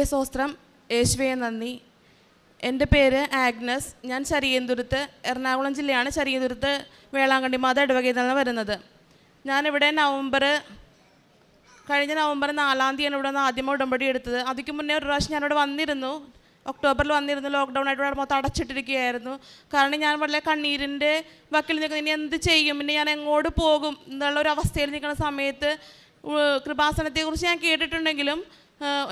യേശുവെ സ്വസ്ത്രം യേശുവെ നന്ദി. എന്റെ പേര് ആഗ്നസ്. ഞാൻ ചരിയന്തുരുത്ത് എറണാകുളം ജില്ലയാണ് ചരിയന്തുരുത്ത് വേളാങ്കണ്ണി മാത ഇടവകയിൽ നിന്നാണ് വരുന്നത്. ഞാനിവിടെ നവംബർ കഴിഞ്ഞ നവംബർ നാലാം തീയതിയാണ് ഇവിടെ നിന്ന് ആദ്യമേ ഉടമ്പടി എടുത്തത്. അതിക്ക് മുന്നേ ഒരു പ്രാവശ്യം ഞാനിവിടെ വന്നിരുന്നു. ഒക്ടോബറിൽ വന്നിരുന്നു. ലോക്ക്ഡൗൺ ആയിട്ട് ഇവിടെ മൊത്തം അടച്ചിട്ടിരിക്കുകയായിരുന്നു. കാരണം ഞാൻ വളരെ കണ്ണീരിന്റെ വക്കിൽ നിൽക്കുന്ന ഇനി എന്ത് ചെയ്യും? പിന്നെ ഞാൻ എങ്ങോട്ട് പോകും? എന്നുള്ള ഒരു അവസ്ഥയിൽ നിൽക്കുന്ന സമയത്ത് കൃപാസനത്തെക്കുറിച്ച് ഞാൻ കേട്ടിട്ടുണ്ടെങ്കിലും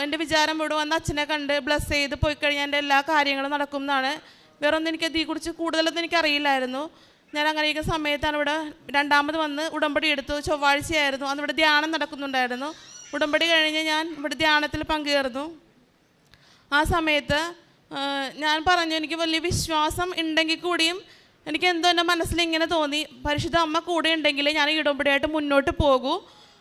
എന്റെ വിചാരം ഇവിടെ വന്ന് അച്ഛനെ കണ്ട് ബ്ലസ് ചെയ്ത് പോയി കഴിഞ്ഞാൽ എന്റെ എല്ലാ കാര്യങ്ങളും നടക്കും എന്നാണ് വേറെ ഒന്നും എനിക്ക് ഇതിനെക്കുറിച്ച് കൂടുതലൊന്നും എനിക്കറിയില്ലായിരുന്നു. ഞാൻ അങ്ങനെ ഇരിക്കുന്ന സമയത്താണ് ഇവിടെ രണ്ടാമത് വന്ന് ഉടമ്പടി എടുത്തു. ചൊവ്വാഴ്ചയായിരുന്നു. അന്ന് ഇവിടെ ധ്യാനം നടക്കുന്നുണ്ടായിരുന്നു. ഉടമ്പടി കഴിഞ്ഞ് ഞാൻ ഇവിടെ ധ്യാനത്തിൽ പങ്കുചേർന്നു ആ സമയത്ത് ഞാൻ പറഞ്ഞു എനിക്ക് വലിയ വിശ്വാസം ഉണ്ടെങ്കിൽ കൂടിയും എനിക്ക് എന്തോ എന്റെ മനസ്സിൽ ഇങ്ങനെ തോന്നി. പരിശുദ്ധ അമ്മ കൂടെ ഉണ്ടെങ്കിൽ ഞാൻ ഈ ഉടമ്പടിയായിട്ട് മുന്നോട്ട് പോകൂ.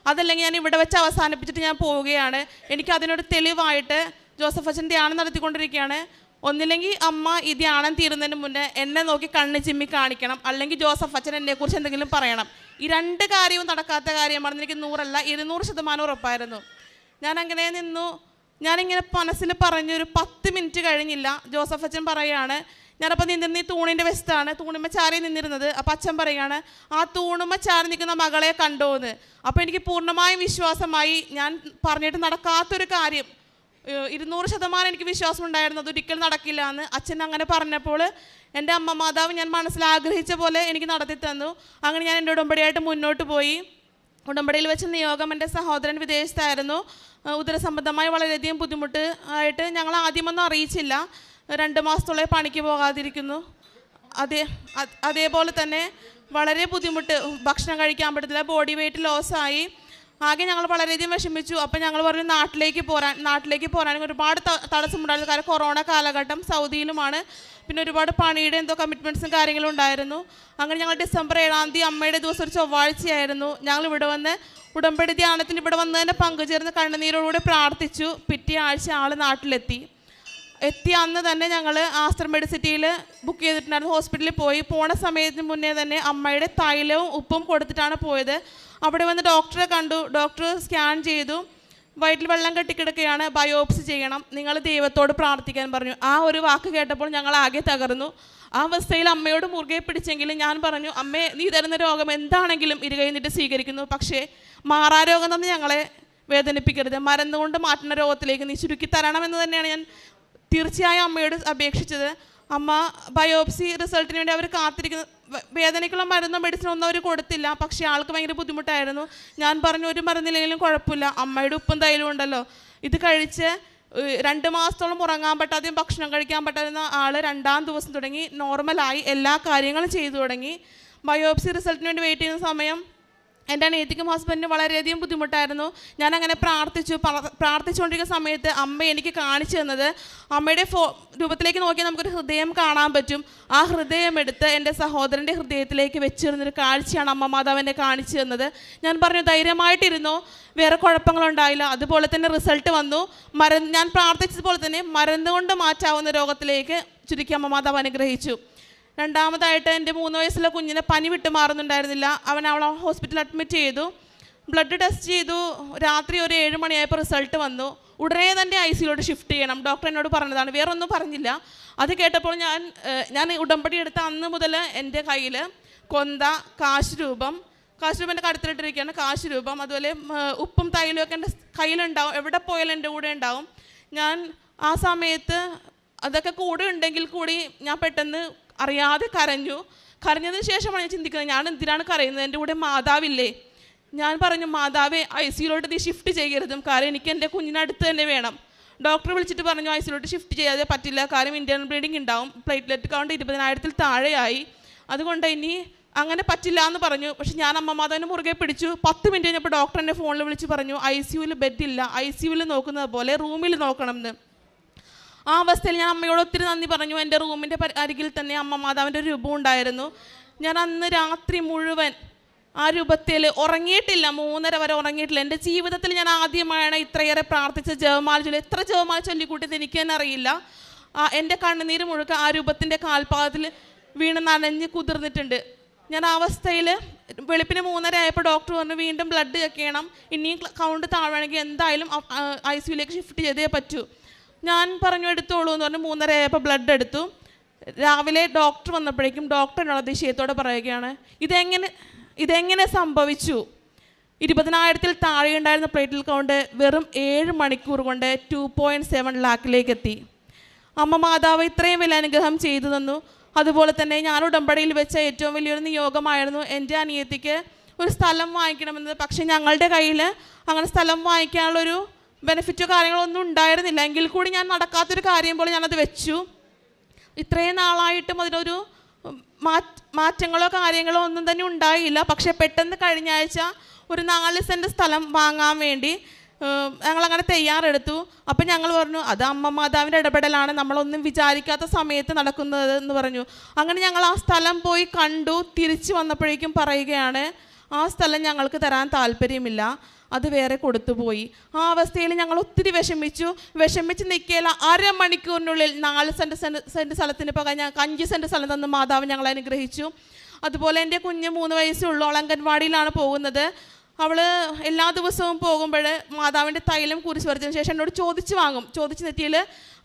അതല്ലെങ്കിൽ ഞാൻ ഇവിടെ വെച്ച് അവസാനിപ്പിച്ചിട്ട് ഞാൻ പോവുകയാണ്. എനിക്ക് അതിനൊരു തെളിവായിട്ട് ജോസഫ് അച്ഛൻ ധ്യാനം നടത്തിക്കൊണ്ടിരിക്കുകയാണ്. ഒന്നില്ലെങ്കിൽ അമ്മ ഈ ധ്യാനം തീരുന്നതിന് മുന്നേ എന്നെ നോക്കി കണ്ണ് ചിമ്മി കാണിക്കണം. അല്ലെങ്കിൽ ജോസഫ് അച്ഛൻ എന്നെക്കുറിച്ച് എന്തെങ്കിലും പറയണം. ഈ രണ്ട് കാര്യവും നടക്കാത്ത കാര്യമാണെന്ന് എനിക്ക് നൂറല്ല ഇരുന്നൂറ് ശതമാനം ഉറപ്പായിരുന്നു. ഞാൻ അങ്ങനെ നിന്നു. ഞാനിങ്ങനെ മനസ്സിൽ പറഞ്ഞൊരു പത്ത് മിനിറ്റ് കഴിഞ്ഞില്ല. ജോസഫ് അച്ഛൻ പറയാണ് ഞാനപ്പോൾ നിന്നിരുന്ന ഈ തൂണിന്റെ വെസ്റ്റാണ്. തൂണുമ്മ ചാരി നിന്നിരുന്നത്. അപ്പം അച്ഛൻ പറയുകയാണ് ആ തൂണുമ്മ ചാരി നിൽക്കുന്ന മകളെ കണ്ടോ എന്ന് അപ്പോൾ എനിക്ക് പൂർണമായും വിശ്വാസമായി ഞാൻ പറഞ്ഞിട്ട് നടക്കാത്തൊരു കാര്യം. ഇരുന്നൂറ് ശതമാനം എനിക്ക് വിശ്വാസം ഉണ്ടായിരുന്നു അതൊരിക്കലും നടക്കില്ല എന്ന് അച്ഛൻ അങ്ങനെ പറഞ്ഞപ്പോൾ എന്റെ അമ്മ മാതാവ് ഞാൻ മനസ്സിൽ ആഗ്രഹിച്ച പോലെ എനിക്ക് നടത്തി തന്നു. അങ്ങനെ ഞാൻ എന്റെ ഉടമ്പടിയായിട്ട് മുന്നോട്ട് പോയി. ഉടമ്പടിയിൽ വെച്ച നിയോഗം എന്റെ സഹോദരൻ വിദേശത്തായിരുന്നു. ഉദരസംബന്ധമായി വളരെയധികം ബുദ്ധിമുട്ട് ആയിട്ട് ഞങ്ങൾ ആദ്യമൊന്നും അറിയിച്ചില്ല. രണ്ട് മാസത്തോളം പണിക്ക് പോകാതിരിക്കുന്നു. അതേ അതേപോലെ തന്നെ വളരെ ബുദ്ധിമുട്ട് ഭക്ഷണം കഴിക്കാൻ പറ്റത്തില്ല. ബോഡി വെയിറ്റ് ലോസായി ആകെ ഞങ്ങൾ വളരെയധികം വിഷമിച്ചു. അപ്പം ഞങ്ങൾ പറഞ്ഞു നാട്ടിലേക്ക് പോരാൻ നാട്ടിലേക്ക് പോരാൻ ഒരുപാട് തടസ്സമുണ്ടായിരുന്നു കാരണം കൊറോണ കാലഘട്ടം സൗദിയിലുമാണ്. പിന്നെ ഒരുപാട് പണിയുടെ എന്തോ കമ്മിറ്റ്മെന്റ്സും കാര്യങ്ങളും ഉണ്ടായിരുന്നു. അങ്ങനെ ഞങ്ങൾ ഡിസംബർ ഏഴാം തീയതി അമ്മയുടെ ദിവസം ഒരു ചൊവ്വാഴ്ചയായിരുന്നു. ഞങ്ങൾ ഇവിടെ വന്ന് ഉടമ്പടി ധ്യാനത്തിന് ഇവിടെ വന്ന് തന്നെ പങ്കുചേർന്ന് കണ്ണുനീരോടുകൂടി പ്രാർത്ഥിച്ചു. പിറ്റേ ആഴ്ച ആൾ നാട്ടിലെത്തി. എത്തിയ അന്ന് തന്നെ ഞങ്ങൾ ആസ്റ്റർ മെഡിസിറ്റിയിൽ ബുക്ക് ചെയ്തിട്ടുണ്ടായിരുന്നു. ഹോസ്പിറ്റലിൽ പോയി. പോണ സമയത്തിന് മുന്നേ തന്നെ അമ്മയുടെ തൈലവും ഉപ്പും കൊടുത്തിട്ടാണ് പോയത്. അവിടെ വന്ന് ഡോക്ടറെ കണ്ടു. ഡോക്ടർ സ്കാൻ ചെയ്തു. വയറ്റിൽ വെള്ളം കെട്ടിക്കിടക്കുകയാണ്. ബയോപ്സി ചെയ്യണം. നിങ്ങൾ ദൈവത്തോട് പ്രാർത്ഥിക്കാൻ പറഞ്ഞു. ആ ഒരു വാക്ക് കേട്ടപ്പോൾ ഞങ്ങൾ ആകെ തകർന്നു. ആ അവസ്ഥയിൽ അമ്മയോട് മുറുകെ പിടിച്ചെങ്കിലും ഞാൻ പറഞ്ഞു അമ്മേ നീ തരുന്ന രോഗം എന്താണെങ്കിലും ഇരുകഴിഞ്ഞിട്ട് സ്വീകരിക്കുന്നു. പക്ഷേ മാറാരോഗം തന്നെ ഞങ്ങളെ വേദനിപ്പിക്കരുത്. മരുന്നുകൊണ്ട് മാറ്റുന്ന രോഗത്തിലേക്ക് നീ ചുരുക്കി തരണമെന്ന് തന്നെയാണ് ഞാൻ തീർച്ചയായും അമ്മയോട് അപേക്ഷിച്ചത്. അമ്മ ബയോപ്സി റിസൾട്ടിന് വേണ്ടി അവർ കാത്തിരിക്കുന്ന. വേദനയ്ക്കുള്ള മരുന്നോ മെഡിസിനോ ഒന്നും അവർ കൊടുത്തില്ല. പക്ഷേ ആൾക്ക് ഭയങ്കര ബുദ്ധിമുട്ടായിരുന്നു. ഞാൻ പറഞ്ഞു ഒരു മരുന്നില്ലെങ്കിലും കുഴപ്പമില്ല. അമ്മയുടെ ഉപ്പും തൈലും ഉണ്ടല്ലോ. ഇത് കഴിച്ച് രണ്ട് മാസത്തോളം ഉറങ്ങാൻ പറ്റാതെയും ഭക്ഷണം കഴിക്കാൻ പറ്റാതിരുന്ന ആൾ രണ്ടാം ദിവസം തുടങ്ങി. നോർമലായി എല്ലാ കാര്യങ്ങളും ചെയ്തു തുടങ്ങി. ബയോപ്സി റിസൾട്ടിന് വേണ്ടി വെയിറ്റ് ചെയ്യുന്ന സമയം എന്റെ അനിയത്തിക്കും ഹസ്ബൻഡിനും വളരെയധികം ബുദ്ധിമുട്ടായിരുന്നു. ഞാൻ അങ്ങനെ പ്രാർത്ഥിച്ചു പ്രാർത്ഥിച്ചുകൊണ്ടിരിക്കുന്ന സമയത്ത് അമ്മ എനിക്ക് കാണിച്ചു തന്നത് അമ്മയുടെ ഫോ രൂപത്തിലേക്ക് നോക്കിയാൽ നമുക്കൊരു ഹൃദയം കാണാൻ പറ്റും. ആ ഹൃദയം എടുത്ത് എന്റെ സഹോദരന്റെ ഹൃദയത്തിലേക്ക് വെച്ചിരുന്നൊരു കാഴ്ചയാണ് അമ്മ മാതാവിനെ കാണിച്ചു തന്നത്. ഞാൻ പറഞ്ഞു ധൈര്യമായിട്ടിരുന്നു വേറെ കുഴപ്പങ്ങളുണ്ടായില്ല അതുപോലെ തന്നെ റിസൾട്ട് വന്നു. മരുന്ന് ഞാൻ പ്രാർത്ഥിച്ചതുപോലെ തന്നെ മരുന്ന് കൊണ്ട് മാറ്റാവുന്ന രോഗത്തിലേക്ക് ചുരുക്കി അമ്മ മാതാവ് അനുഗ്രഹിച്ചു. രണ്ടാമതായിട്ട് എന്റെ മൂന്ന് വയസ്സുള്ള കുഞ്ഞിനെ പനി വിട്ട് മാറുന്നുണ്ടായിരുന്നില്ല. അവൻ അവളെ ഹോസ്പിറ്റലിൽ അഡ്മിറ്റ് ചെയ്തു. ബ്ലഡ് ടെസ്റ്റ് ചെയ്തു. രാത്രി ഒരു ഏഴ് മണിയായപ്പോൾ റിസൾട്ട് വന്നു. ഉടനെ തന്നെ ഐ സിയിലോട്ട് ഷിഫ്റ്റ് ചെയ്യണം. ഡോക്ടർ എന്നോട് പറഞ്ഞതാണ്. വേറെ ഒന്നും പറഞ്ഞില്ല. അത് കേട്ടപ്പോൾ ഞാൻ ഞാൻ ഉടമ്പടി എടുത്ത അന്ന് മുതൽ എന്റെ കയ്യിൽ കൊന്ത കാശ് രൂപം കാശ് രൂപം എന്റെ കടുത്തിലിട്ടിരിക്കുകയാണ് കാശ് രൂപം അതുപോലെ ഉപ്പും തൈലും ഒക്കെ എന്റെ കയ്യിലുണ്ടാവും. എവിടെ പോയാലും എന്റെ കൂടെ ഉണ്ടാവും. ഞാൻ ആ സമയത്ത് അതൊക്കെ കൂടെ ഉണ്ടെങ്കിൽ കൂടി ഞാൻ പെട്ടെന്ന് അറിയാതെ കരഞ്ഞു. കരഞ്ഞതിന് ശേഷമാണ് ഞാൻ ചിന്തിക്കുന്നത് ഞാൻ എന്തിനാണ് കരയുന്നത്? എന്റെ കൂടെ മാതാവില്ലേ? ഞാൻ പറഞ്ഞു മാതാവേ ഐ സിയിലോട്ട് നീ ഷിഫ്റ്റ് ചെയ്യരുതും. കാരണം എനിക്ക് എന്റെ കുഞ്ഞിനടുത്ത് തന്നെ വേണം. ഡോക്ടറെ വിളിച്ചിട്ട് പറഞ്ഞു ഐ സിയിലോട്ട് ഷിഫ്റ്റ് ചെയ്യാതെ പറ്റില്ല. കാരണം ഇന്ത്യൻ ബ്ലീഡിങ് ഉണ്ടാവും. പ്ലേറ്റ്ലെറ്റ് കൗണ്ട് ഇരുപതിനായിരത്തിൽ താഴെയായി. അതുകൊണ്ട് ഇനി അങ്ങനെ പറ്റില്ല എന്ന് പറഞ്ഞു. പക്ഷെ ഞാൻ അമ്മ മാതാവിനെ മുറുകെ പിടിച്ചു. പത്ത് മിനിറ്റ് കഴിഞ്ഞപ്പോൾ ഡോക്ടർ ഫോണിൽ വിളിച്ച് പറഞ്ഞു ഐ സിയുവിൽ ബെഡില്ല. ഐ സിയുവിൽ നോക്കുന്നത് പോലെ റൂമിൽ നോക്കണം എന്ന് ആ അവസ്ഥയിൽ ഞാൻ അമ്മയോട് ഒത്തിരി നന്ദി പറഞ്ഞു. എന്റെ റൂമിന്റെ അരികിൽ തന്നെ അമ്മ മാതാവിന്റെ ഒരു രൂപം ഉണ്ടായിരുന്നു. ഞാൻ അന്ന് രാത്രി മുഴുവൻ ആ രൂപത്തിൽ ഉറങ്ങിയിട്ടില്ല. മൂന്നര വരെ ഉറങ്ങിയിട്ടില്ല. എന്റെ ജീവിതത്തിൽ ഞാൻ ആദ്യമായാണ് ഇത്രയേറെ പ്രാർത്ഥിച്ച ജവമാല ചൊല്ലി എത്ര ജവമാല ചൊല്ലിക്കൂട്ടിയത് എനിക്ക് തന്നെ അറിയില്ല. എന്റെ കണ്ണുനീര് മുഴുക്ക ആ രൂപത്തിന്റെ കാൽപാദത്തിൽ വീണ് നനഞ്ഞ് കുതിർന്നിട്ടുണ്ട്. ഞാൻ ആ അവസ്ഥയിൽ വെളുപ്പിന് മൂന്നര ആയപ്പോൾ ഡോക്ടർ പറഞ്ഞു വീണ്ടും ബ്ലഡ് ചെക്ക് ചെയ്യണം. ഇനിയും കൗണ്ട് താഴെയാണെങ്കിൽ എന്തായാലും ഐ സിയുലേക്ക് ഷിഫ്റ്റ് ചെയ്തേ പറ്റൂ. ഞാൻ പറഞ്ഞു എടുത്തോളൂ എന്ന് പറഞ്ഞ് മൂന്നര ആയപ്പോൾ ബ്ലഡ് എടുത്തു. രാവിലെ ഡോക്ടർ വന്നപ്പോഴേക്കും ഡോക്ടർ എന്നോട് അതിശയത്തോടെ പറയുകയാണ് ഇതെങ്ങനെ ഇതെങ്ങനെ സംഭവിച്ചു? ഇരുപതിനായിരത്തിൽ താഴെയുണ്ടായിരുന്ന പ്ലേറ്റിൽ കൗണ്ട് വെറും ഏഴ് മണിക്കൂർ കൊണ്ട് ടു പോയിന്റ് സെവൻ ലാക്കിലേക്ക് എത്തി. അമ്മ മാതാവ് ഇത്രയും വലിയ അനുഗ്രഹം ചെയ്തു തന്നു. അതുപോലെ തന്നെ ഞാൻ ഉടമ്പടിയിൽ വെച്ച ഏറ്റവും വലിയൊരു നിയോഗമായിരുന്നു എന്റെ അനിയത്തിക്ക് ഒരു സ്ഥലം വാങ്ങിക്കണമെന്നത് പക്ഷേ ഞങ്ങളുടെ കയ്യിൽ അങ്ങനെ സ്ഥലം വാങ്ങിക്കാനുള്ളൊരു ബെനിഫിറ്റോ കാര്യങ്ങളോ ഒന്നും ഉണ്ടായിരുന്നില്ല. എങ്കിൽ കൂടി ഞാൻ നടക്കാത്തൊരു കാര്യം പോലെ ഞാനത് വെച്ചു. ഇത്രയും നാളായിട്ടും അതിനൊരു മാറ്റങ്ങളോ കാര്യങ്ങളോ ഒന്നും തന്നെ ഉണ്ടായില്ല. പക്ഷേ പെട്ടെന്ന് കഴിഞ്ഞ ആഴ്ച ഒരു നാല് സെന്റ് സ്ഥലം വാങ്ങാൻ വേണ്ടി ഞങ്ങളങ്ങനെ തയ്യാറെടുത്തു. അപ്പം ഞങ്ങൾ പറഞ്ഞു അത് അമ്മ മാതാവിന്റെ ഇടപെടലാണ്. നമ്മളൊന്നും വിചാരിക്കാത്ത സമയത്ത് നടക്കുന്നത് എന്ന് പറഞ്ഞു. അങ്ങനെ ഞങ്ങൾ ആ സ്ഥലം പോയി കണ്ടു. തിരിച്ചു വന്നപ്പോഴേക്കും പറയുകയാണ് ആ സ്ഥലം ഞങ്ങൾക്ക് തരാൻ താല്പര്യമില്ല. അത് വേറെ കൊടുത്തുപോയി. ആ അവസ്ഥയിൽ ഞങ്ങൾ ഒത്തിരി വിഷമിച്ചു. വിഷമിച്ച് നിൽക്കേല അരമണിക്കൂറിനുള്ളിൽ നാല് സെന്റ് സെന്റ് സെന്റ് സ്ഥലത്തിന് പകരം ഞങ്ങൾക്ക് അഞ്ച് സെന്റ് സ്ഥലം തന്ന് മാതാവ് ഞങ്ങൾ അനുഗ്രഹിച്ചു. അതുപോലെ എന്റെ കുഞ്ഞ് മൂന്ന് വയസ്സുള്ളൂ. അവൾ അംഗൻവാടിയിലാണ് പോകുന്നത്. അവൾ എല്ലാ ദിവസവും പോകുമ്പോൾ മാതാവിന്റെ തൈലം കുരിശ് വരച്ചതിന് ശേഷം എന്നോട് ചോദിച്ച് വാങ്ങും. ചോദിച്ച് നെറ്റിയിൽ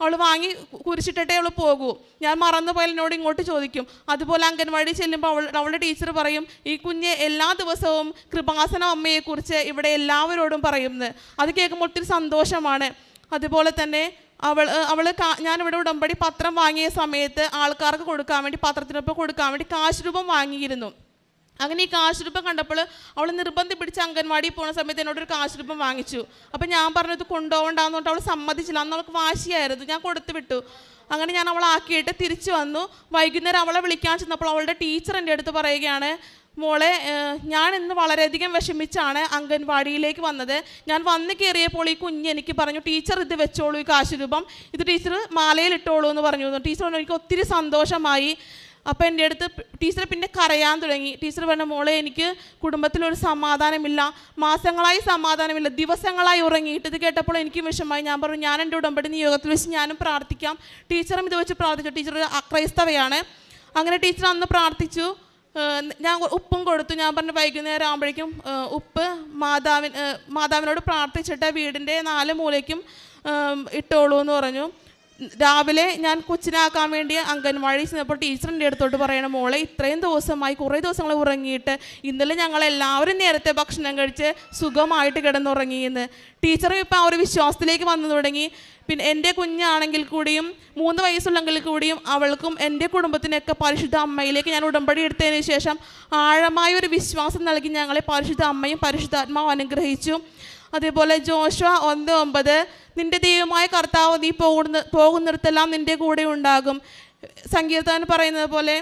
അവൾ വാങ്ങി കുരിശിട്ടിട്ടേ അവൾ പോകൂ. ഞാൻ മറന്നുപോയാൽ എന്നോട് ഇങ്ങോട്ട് ചോദിക്കും. അതുപോലെ അംഗൻവാടി ചെല്ലുമ്പോൾ അവൾ അവളുടെ ടീച്ചർ പറയും ഈ കുഞ്ഞ് എല്ലാ ദിവസവും കൃപാസന അമ്മയെക്കുറിച്ച് ഇവിടെ എല്ലാവരോടും പറയുന്നത് അത് കേൾക്കുമ്പോൾ ഒത്തിരി സന്തോഷമാണ്. അതുപോലെ തന്നെ അവൾ അവൾ ഞാനിവിടെ ഉടമ്പടി പത്രം വാങ്ങിയ സമയത്ത് ആൾക്കാർക്ക് കൊടുക്കാൻ വേണ്ടി പത്രത്തിനൊപ്പം കൊടുക്കാൻ വേണ്ടി കാശ് രൂപം വാങ്ങിയിരുന്നു. അങ്ങനെ ഈ കാശുരൂപം കണ്ടപ്പോൾ അവൾ നിർബന്ധം പിടിച്ച് അംഗൻവാടി പോകുന്ന സമയത്ത് എന്നോടൊരു കാശുരൂപം വാങ്ങിച്ചു. അപ്പം ഞാൻ പറഞ്ഞു പറഞ്ഞത് കൊണ്ടുപോകണ്ടെന്ന് പറഞ്ഞിട്ട് അവൾ സമ്മതിച്ചില്ല. അന്ന് അവൾക്ക് വാശിയായിരുന്നു. ഞാൻ കൊടുത്തു വിട്ടു. അങ്ങനെ ഞാൻ അവളെ ആക്കിയിട്ട് തിരിച്ചു വന്നു. വൈകുന്നേരം അവളെ വിളിക്കാൻ ചെന്നപ്പോൾ അവളുടെ ടീച്ചർ എന്റെ അടുത്ത് പറയുകയാണ് മോളെ ഞാൻ ഇന്ന് വളരെയധികം വിഷമിച്ചാണ് അംഗൻവാടിയിലേക്ക് വന്നത്. ഞാൻ വന്ന് കയറിയപ്പോൾ ഈ കുഞ്ഞ് എനിക്ക് പറഞ്ഞു ടീച്ചർ ഇത് വെച്ചോളൂ ഈ കാശുരൂപം. ഇത് ടീച്ചർ മാലയിൽ ഇട്ടോളൂ എന്ന് പറഞ്ഞു. ടീച്ചർ എനിക്ക് ഒത്തിരി സന്തോഷമായി. അപ്പോൾ എന്റെ അടുത്ത് ടീച്ചർ പിന്നെ കരയാൻ തുടങ്ങി. ടീച്ചർ പറഞ്ഞ മോളെ എനിക്ക് കുടുംബത്തിലൊരു സമാധാനമില്ല. മാസങ്ങളായി സമാധാനമില്ല. ദിവസങ്ങളായി ഉറങ്ങിയിട്ട് ഇത് കേട്ടപ്പോൾ എനിക്ക് വിഷമമായി. ഞാൻ പറഞ്ഞു ഞാൻ എന്റെ ഉടമ്പടി നിയോഗത്തിൽ വെച്ച് ഞാനും പ്രാർത്ഥിക്കാം. ടീച്ചറും ഇത് വെച്ച് പ്രാർത്ഥിച്ചു. ടീച്ചർ അക്രൈസ്തവയാണ്. അങ്ങനെ ടീച്ചർ അന്ന് പ്രാർത്ഥിച്ചു. ഞാൻ ഉപ്പും കൊടുത്തു. ഞാൻ പറഞ്ഞു വൈകുന്നേരം ആകുമ്പോഴേക്കും ഉപ്പ് മാതാവിൻ മാതാവിനോട് പ്രാർത്ഥിച്ചിട്ട് വീടിന്റെ നാല് മൂലയ്ക്കും ഇട്ടോളൂ എന്ന് പറഞ്ഞു. രാവിലെ ഞാൻ കൊച്ചിനാക്കാൻ വേണ്ടി അംഗൻവാടി ചെന്നപ്പോൾ ടീച്ചറിന്റെ അടുത്തോട്ട് പറയണം മോളെ ഇത്രയും ദിവസമായി കുറേ ദിവസങ്ങൾ ഉറങ്ങിയിട്ട് ഇന്നലെ ഞങ്ങൾ എല്ലാവരും നേരത്തെ ഭക്ഷണം കഴിച്ച് സുഖമായിട്ട് കിടന്നുറങ്ങിയെന്ന്. ടീച്ചറും ഇപ്പം ആ ഒരു വിശ്വാസത്തിലേക്ക് വന്നു തുടങ്ങി. പിന്നെ എന്റെ കുഞ്ഞാണെങ്കിൽ കൂടിയും മൂന്ന് വയസ്സുള്ളെങ്കിൽ കൂടിയും അവൾക്കും എന്റെ കുടുംബത്തിനൊക്കെ പരിശുദ്ധ അമ്മയിലേക്ക് ഞാൻ ഉടമ്പടി എടുത്തതിന് ശേഷം ആഴമായ ഒരു വിശ്വാസം നൽകി ഞങ്ങളെ പരിശുദ്ധ അമ്മയും പരിശുദ്ധാത്മാവും അനുഗ്രഹിച്ചു. അതേപോലെ ജോഷ ഒന്ന് ഒമ്പത് നിന്റെ ദൈവമായ കർത്താവ് നീ പോകുന്ന പോകുന്നിടത്തെല്ലാം നിന്റെ കൂടെ ഉണ്ടാകും. സങ്കീർത്തനം പറയുന്നത് പോലെ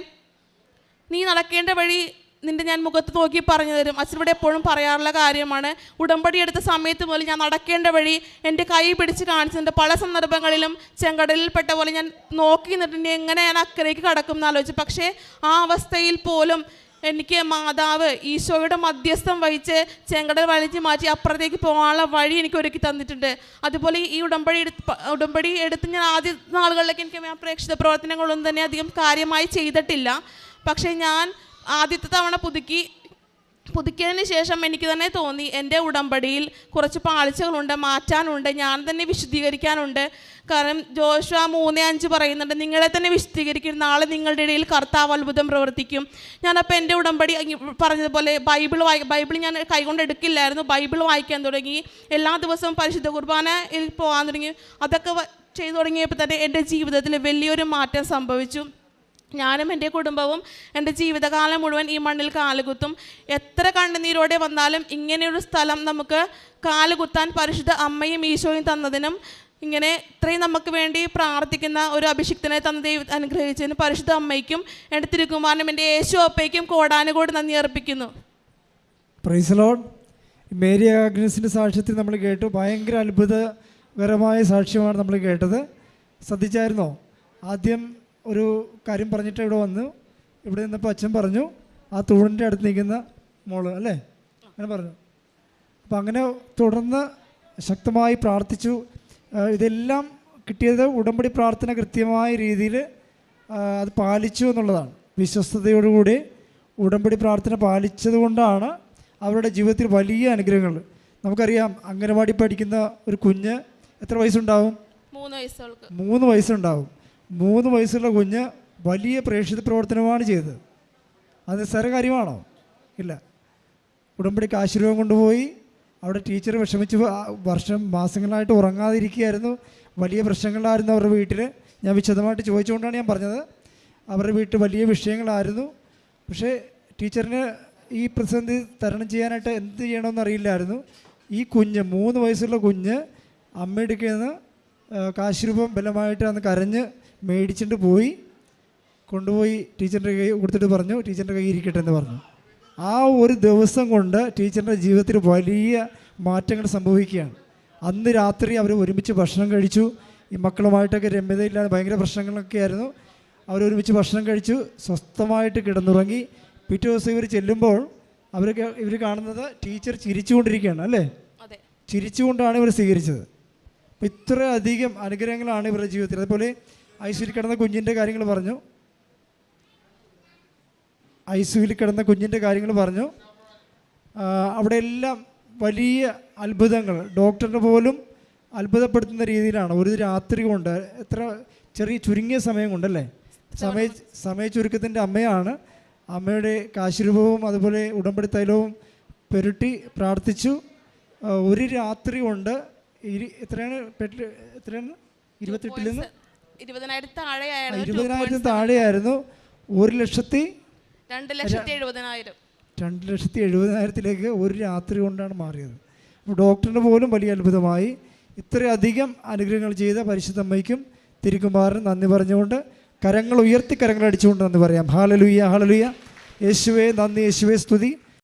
നീ നടക്കേണ്ട വഴി നിന്റെ ഞാൻ മുഖത്ത് നോക്കി പറഞ്ഞു തരും. അച്ഛനോട് എപ്പോഴും പറയാറുള്ള കാര്യമാണ് ഉടമ്പടി എടുത്ത സമയത്ത് പോലും ഞാൻ നടക്കേണ്ട വഴി എന്റെ കൈ പിടിച്ച് കാണിച്ചിട്ടുണ്ട് പല സന്ദർഭങ്ങളിലും ചെങ്കടലിൽപ്പെട്ട പോലെ ഞാൻ നോക്കി നിന്നിട്ടുണ്ടെങ്കിൽ എങ്ങനെ ഞാൻ അക്കരയ്ക്ക് കടക്കും എന്ന് ആലോചിച്ചു. പക്ഷേ ആ അവസ്ഥയിൽ പോലും എനിക്ക് മാതാവ് ഈശോയുടെ മധ്യസ്ഥം വഹിച്ച് ചെങ്കടൽ വലിച്ച് മാറ്റി അപ്പുറത്തേക്ക് പോകാനുള്ള വഴി എനിക്ക് ഒരുക്കി തന്നിട്ടുണ്ട്. അതുപോലെ ഈ ഉടമ്പടി എടുത്ത് ഉടമ്പടി എടുത്ത് ഞാൻ ആദ്യ നാളുകളിലേക്ക് എനിക്ക് ഞാൻ പ്രേക്ഷിത പ്രവർത്തനങ്ങളൊന്നും തന്നെ അധികം കാര്യമായി ചെയ്തിട്ടില്ല. പക്ഷേ ഞാൻ ആദ്യത്തെ തവണ പുതുക്കി പുതുക്കിയതിന് ശേഷം എനിക്ക് തന്നെ തോന്നി എന്റെ ഉടമ്പടിയിൽ കുറച്ച് പാളിച്ചകളുണ്ട് മാറ്റാനുണ്ട് ഞാൻ തന്നെ വിശദീകരിക്കാനുണ്ട് കാരണം ജോഷ മൂന്ന് അഞ്ച് പറയുന്നുണ്ട് നിങ്ങളെ തന്നെ വിശദീകരിക്കും നാളെ നിങ്ങളുടെ ഇടയിൽ കർത്താവ് അത്ഭുതം പ്രവർത്തിക്കും. ഞാനപ്പോൾ എന്റെ ഉടമ്പടി പറഞ്ഞതുപോലെ ബൈബിൾ വായി ബൈബിൾ ഞാൻ കൈകൊണ്ട് എടുക്കില്ലായിരുന്നു ബൈബിൾ വായിക്കാൻ തുടങ്ങി. എല്ലാ ദിവസവും പരിശുദ്ധ കുർബാനയിൽ പോകാൻ തുടങ്ങി. അതൊക്കെ ചെയ്തു തുടങ്ങിയപ്പോൾ തന്നെ എന്റെ ജീവിതത്തിൽ വലിയൊരു മാറ്റം സംഭവിച്ചു. ഞാനും എന്റെ കുടുംബവും എന്റെ ജീവിതകാലം മുഴുവൻ ഈ മണ്ണിൽ കാലുകുത്തും. എത്ര കണ്ണുനീരോടെ വന്നാലും ഇങ്ങനെയൊരു സ്ഥലം നമുക്ക് കാലുകുത്താൻ പരിശുദ്ധ അമ്മയും ഈശോയും തന്നതിനും ഇങ്ങനെ ഇത്രയും നമുക്ക് വേണ്ടി പ്രാർത്ഥിക്കുന്ന ഒരു അഭിഷിക്തനെ തന്ന ദൈവ അനുഗ്രഹിച്ചതിന് പരിശുദ്ധ അമ്മയ്ക്കും എന്റെ തിരുക്കുമാരനും എന്റെ യേശു അപ്പയ്ക്കും കോടാനുകൂടി നന്ദി അർപ്പിക്കുന്നു. പ്രൈസ് ലോഡ് മേരി ആഗ്നസിന്റെ സാക്ഷ്യത്തിൽ നമ്മൾ കേട്ടു. ഭയങ്കര അത്ഭുതകരമായ സാക്ഷ്യമാണ് നമ്മൾ കേട്ടത്. ശ്രദ്ധിച്ചായിരുന്നോ? ആദ്യം ഒരു കാര്യം പറഞ്ഞിട്ട് ഇവിടെ വന്നു. ഇവിടെ നിന്നപ്പോൾ അച്ഛൻ പറഞ്ഞു ആ തൂണിന്റെ അടുത്ത് നിൽക്കുന്ന മോൾ അല്ലേ? അങ്ങനെ പറഞ്ഞു. അപ്പം അങ്ങനെ തുടർന്ന് ശക്തമായി പ്രാർത്ഥിച്ചു. ഇതെല്ലാം കിട്ടിയത് ഉടമ്പടി പ്രാർത്ഥന കൃത്യമായ രീതിയിൽ അത് പാലിച്ചു എന്നുള്ളതാണ്. വിശ്വസ്തയോടുകൂടി ഉടമ്പടി പ്രാർത്ഥന പാലിച്ചതുകൊണ്ടാണ് അവരുടെ ജീവിതത്തിൽ വലിയ അനുഗ്രഹങ്ങൾ. നമുക്കറിയാം അംഗനവാടി പഠിക്കുന്ന ഒരു കുഞ്ഞ് എത്ര വയസ്സുണ്ടാവും? മൂന്ന് വയസ്സുണ്ടാവും. മൂന്ന് വയസ്സുള്ള കുഞ്ഞ് വലിയ പ്രേക്ഷിത പ്രവർത്തനമാണ് ചെയ്തത്. അത് നിസ്സാര കാര്യമാണോ ഇല്ല. ഉടമ്പടിക്ക് ആശീർവാദം കൊണ്ടുപോയി. അവിടെ ടീച്ചർ വിഷമിച്ച് വർഷം മാസങ്ങളായിട്ട് ഉറങ്ങാതിരിക്കുകയായിരുന്നു. വലിയ പ്രശ്നങ്ങളായിരുന്നു അവരുടെ വീട്ടിൽ ഞാൻ വിശദമായിട്ട് ചോദിച്ചുകൊണ്ടാണ് ഞാൻ പറഞ്ഞത്. അവരുടെ വീട്ടിൽ വലിയ വിഷയങ്ങളായിരുന്നു. പക്ഷേ ടീച്ചറിന് ഈ പ്രതിസന്ധി തരണം ചെയ്യാനായിട്ട് എന്ത് ചെയ്യണമെന്ന് അറിയില്ലായിരുന്നു. ഈ കുഞ്ഞ് മൂന്ന് വയസ്സുള്ള കുഞ്ഞ് അമ്മയുടെ നിന്ന് കാശുരൂപം ബലമായിട്ട് അന്ന് കരഞ്ഞ് മേടിച്ചിട്ട് പോയി കൊണ്ടുപോയി ടീച്ചറിന്റെ കൈ കൊടുത്തിട്ട് പറഞ്ഞു ടീച്ചറിന്റെ കൈ ഇരിക്കട്ടെ എന്ന് പറഞ്ഞു. ആ ഒരു ദിവസം കൊണ്ട് ടീച്ചറിന്റെ ജീവിതത്തിൽ വലിയ മാറ്റങ്ങൾ സംഭവിക്കുകയാണ്. അന്ന് രാത്രി അവർ ഒരുമിച്ച് ഭക്ഷണം കഴിച്ചു. ഈ മക്കളുമായിട്ടൊക്കെ രമ്യതയില്ലാതെ ഭയങ്കര പ്രശ്നങ്ങളൊക്കെ ആയിരുന്നു. അവരൊരുമിച്ച് ഭക്ഷണം കഴിച്ചു സ്വസ്ഥമായിട്ട് കിടന്നുറങ്ങി. പിറ്റേ ദിവസം ഇവർ ചെല്ലുമ്പോൾ അവരൊക്കെ ഇവർ കാണുന്നത് ടീച്ചർ ചിരിച്ചുകൊണ്ടിരിക്കുകയാണ് അല്ലേ? ചിരിച്ചുകൊണ്ടാണ് ഇവർ സ്വീകരിച്ചത്. ഇത്രയധികം അനുഗ്രഹങ്ങളാണ് ഇവരുടെ ജീവിതത്തിൽ. അതുപോലെ ഐസിയിൽ കിടന്ന കുഞ്ഞിന്റെ കാര്യങ്ങൾ പറഞ്ഞു. ഐസിയിൽ കിടന്ന കുഞ്ഞിന്റെ കാര്യങ്ങൾ പറഞ്ഞു. അവിടെ എല്ലാം വലിയ അത്ഭുതങ്ങൾ. ഡോക്ടറിന് പോലും അത്ഭുതപ്പെടുത്തുന്ന രീതിയിലാണ്. ഒരു രാത്രി കൊണ്ട് എത്ര ചെറിയ ചുരുങ്ങിയ സമയം കൊണ്ടല്ലേ സമയ സമയ ചുരുക്കത്തിന്റെ അമ്മയാണ്. അമ്മയുടെ കാശിരൂപവും അതുപോലെ ഉടമ്പടി തൈലവും പെരുട്ടി പ്രാർത്ഥിച്ചു. ഒരു രാത്രി കൊണ്ട് ഇരു എത്രയാണ്? എത്രയാണ്? ഇരുപത്തെട്ടിൽ നിന്ന്? ഇരുപതിനായിരത്തി താഴെയായിരുന്നു ഇരുപതിനായിരത്തിന് താഴെയായിരുന്നു. ഒരു ലക്ഷത്തി രണ്ട് ലക്ഷത്തി എഴുപതിനായിരം. രണ്ട് ലക്ഷത്തി എഴുപതിനായിരത്തിലേക്ക് ഒരു രാത്രി കൊണ്ടാണ് മാറിയത്. അപ്പോൾ ഡോക്ടറിന് പോലും വലിയ അത്ഭുതമായി. ഇത്രയധികം അനുഗ്രഹങ്ങൾ ചെയ്ത പരിശുദ്ധമ്മയ്ക്കും തിരുക്കുമാറിനും നന്ദി പറഞ്ഞുകൊണ്ട് കരങ്ങൾ ഉയർത്തി കരങ്ങൾ അടിച്ചുകൊണ്ട് നന്ദി പറയാം. ഹാലലുയ്യ ഹാലലുയ്യ യേശുവേ നന്ദി യേശുവേ സ്തുതി.